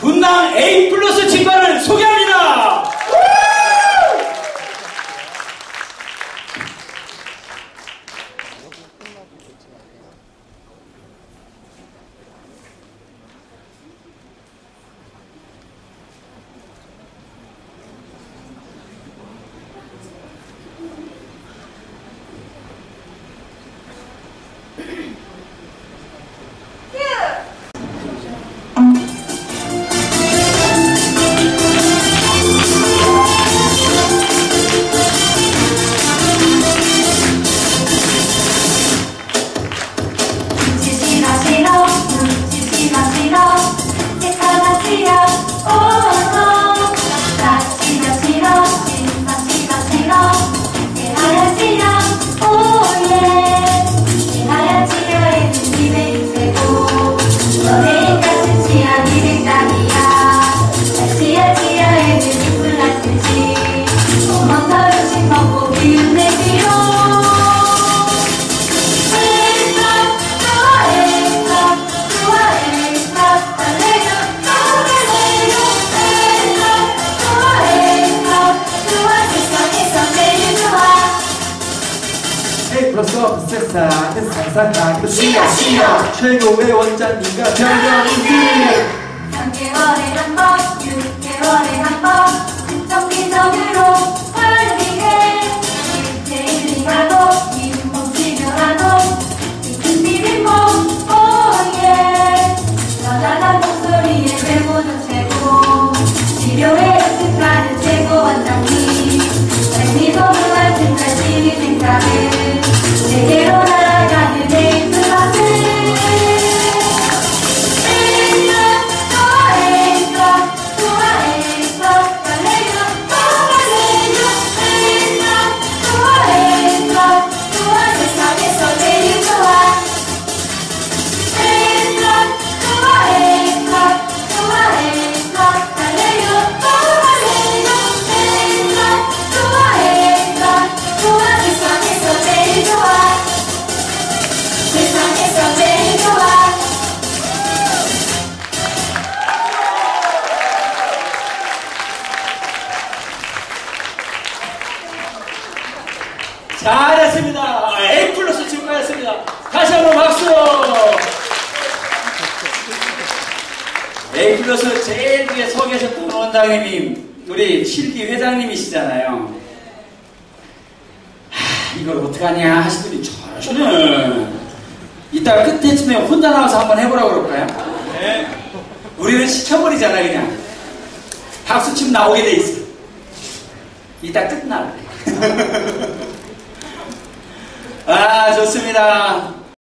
분당 A 플러스 직관을 소개합니다. 플러스 업 세상 그 상상 그 시야 시야 최고의 원자니가 변경이 잘했습니다. A 플러스 직관했습니다. 다시 한번 박수. A 플러스 제일 뒤에 서 계셨던 원장님이 우리 7기 회장님이시잖아요. 하, 이걸 어떡하냐 하시더니 잘하시네. 이따 끝에쯤에 혼자 나와서 한번 해보라고 그럴까요? 네. 우리는 시켜버리잖아 그냥. 박수침 나오게 돼 있어. 이따 끝나래. 아, 좋습니다.